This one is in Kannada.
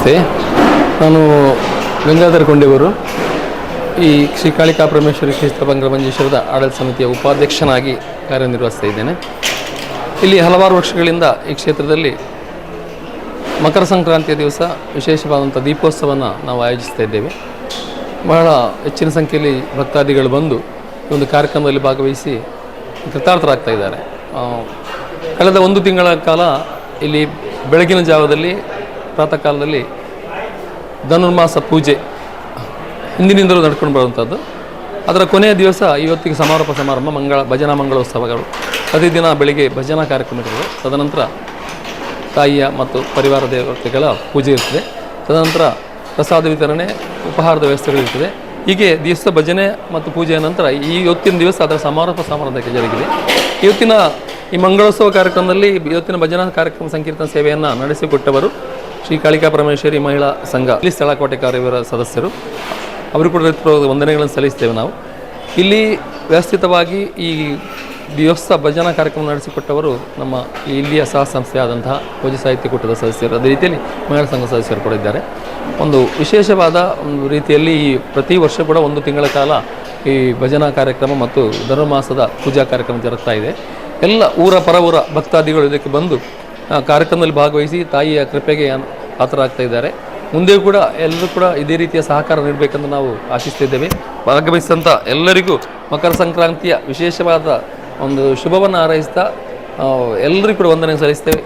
ನಮಸ್ತೆ. ನಾನು ಗಂಗಾಧರ ಕೊಂಡೇವರು ಈ ಶ್ರೀ ಕಾಳಿಕಾ ಪರಮೇಶ್ವರಿ ಕ್ಷೇತ್ರ ಬಂಗ್ಲ ಮಂಜೇಶ್ವರದ ಆಡಳಿತ ಸಮಿತಿಯ ಉಪಾಧ್ಯಕ್ಷನಾಗಿ ಕಾರ್ಯನಿರ್ವಹಿಸ್ತಾ ಇದ್ದೇನೆ. ಇಲ್ಲಿ ಹಲವಾರು ವರ್ಷಗಳಿಂದ ಈ ಕ್ಷೇತ್ರದಲ್ಲಿ ಮಕರ ಸಂಕ್ರಾಂತಿಯ ದಿವಸ ವಿಶೇಷವಾದಂಥ ದೀಪೋತ್ಸವವನ್ನು ನಾವು ಆಯೋಜಿಸ್ತಾ ಇದ್ದೇವೆ. ಬಹಳ ಹೆಚ್ಚಿನ ಸಂಖ್ಯೆಯಲ್ಲಿ ಭಕ್ತಾದಿಗಳು ಬಂದು ಈ ಒಂದು ಕಾರ್ಯಕ್ರಮದಲ್ಲಿ ಭಾಗವಹಿಸಿ ಕೃತಾರ್ಥರಾಗ್ತಾ ಇದ್ದಾರೆ. ಕಳೆದ ಒಂದು ತಿಂಗಳ ಕಾಲ ಇಲ್ಲಿ ಬೆಳಗಿನ ಜಾವದಲ್ಲಿ ಪ್ರಾತಃ ಕಾಲದಲ್ಲಿ ಧನುರ್ಮಾಸ ಪೂಜೆ ಹಿಂದಿನಿಂದಲೂ ನಡ್ಕೊಂಡು ಬರುವಂಥದ್ದು. ಅದರ ಕೊನೆಯ ದಿವಸ ಇವತ್ತಿಗೆ ಸಮಾರೋಪ ಸಮಾರಂಭ, ಮಂಗಳ, ಭಜನಾ ಮಂಗಳೋತ್ಸವಗಳು. ಪ್ರತಿದಿನ ಬೆಳಿಗ್ಗೆ ಭಜನಾ ಕಾರ್ಯಕ್ರಮಗಳು ತದನಂತರ ತಾಯಿಯ ಮತ್ತು ಪರಿವಾರ ದೇವತೆಗಳ ಪೂಜೆ ಇರ್ತದೆ. ತದನಂತರ ಪ್ರಸಾದ ವಿತರಣೆ, ಉಪಹಾರದ ವ್ಯವಸ್ಥೆಗಳಿರ್ತದೆ ಹೀಗೆ ದಿವಸ ಭಜನೆ ಮತ್ತು ಪೂಜೆಯ ನಂತರ ಈ ಇವತ್ತಿನ ದಿವಸ ಅದರ ಸಮಾರೋಪ ಸಮಾರಂಭಕ್ಕೆ ಜರುಗಿದೆ. ಇವತ್ತಿನ ಈ ಮಂಗಳೋತ್ಸವ ಕಾರ್ಯಕ್ರಮದಲ್ಲಿ, ಇವತ್ತಿನ ಭಜನಾ ಕಾರ್ಯಕ್ರಮ ಸಂಕೀರ್ತನ ಸೇವೆಯನ್ನು ನಡೆಸಿಕೊಟ್ಟವರು ಶ್ರೀ ಕಾಳಿಕಾ ಪರಮೇಶ್ವರಿ ಮಹಿಳಾ ಸಂಘ, ಇಲ್ಲಿ ಸ್ಥಳ ಕೋಟೆ ಕಾರ್ಯವರ ಸದಸ್ಯರು. ಅವರು ಕೂಡ ವಂದನೆಗಳನ್ನು ಸಲ್ಲಿಸ್ತೇವೆ ನಾವು. ಇಲ್ಲಿ ವ್ಯವಸ್ಥಿತವಾಗಿ ಈ ದಿವಸ ಭಜನಾ ಕಾರ್ಯಕ್ರಮ ನಡೆಸಿಕೊಟ್ಟವರು ನಮ್ಮ ಇಲ್ಲಿಯ ಸಹ ಸಂಸ್ಥೆಯಾದಂತಹ ಪೂಜೆ ಸಾಹಿತ್ಯ ಕೂಟದ ಸದಸ್ಯರು. ಅದೇ ರೀತಿಯಲ್ಲಿ ಮಹಿಳಾ ಸಂಘ ಸದಸ್ಯರು ಕೂಡ ಇದ್ದಾರೆ. ಒಂದು ವಿಶೇಷವಾದ ಒಂದು ರೀತಿಯಲ್ಲಿ ಈ ಪ್ರತಿ ವರ್ಷ ಕೂಡ ಒಂದು ತಿಂಗಳ ಕಾಲ ಈ ಭಜನಾ ಕಾರ್ಯಕ್ರಮ ಮತ್ತು ಧನುರ್ಮಾಸದ ಪೂಜಾ ಕಾರ್ಯಕ್ರಮ ಜರುಗ್ತಾ ಇದೆ. ಎಲ್ಲ ಊರ ಪರ ಊರ ಭಕ್ತಾದಿಗಳು ಇದಕ್ಕೆ ಬಂದು ಕಾರ್ಯಕ್ರಮದಲ್ಲಿ ಭಾಗವಹಿಸಿ ತಾಯಿಯ ಕೃಪೆಗೆ ಪಾತ್ರರಾಗ್ತಾ ಇದ್ದಾರೆ. ಮುಂದೆ ಕೂಡ ಎಲ್ಲರೂ ಕೂಡ ಇದೇ ರೀತಿಯ ಸಹಕಾರ ನೀಡಬೇಕೆಂದು ನಾವು ಆಶಿಸ್ತಿದ್ದೇವೆ. ಭಾಗವಹಿಸಿದಂಥ ಎಲ್ಲರಿಗೂ ಮಕರ ಸಂಕ್ರಾಂತಿಯ ವಿಶೇಷವಾದ ಒಂದು ಶುಭವನ್ನು ಹಾರೈಸ್ತಾ ಎಲ್ಲರಿಗೂ ಕೂಡ ವಂದನೆ ಸಲ್ಲಿಸ್ತೇವೆ.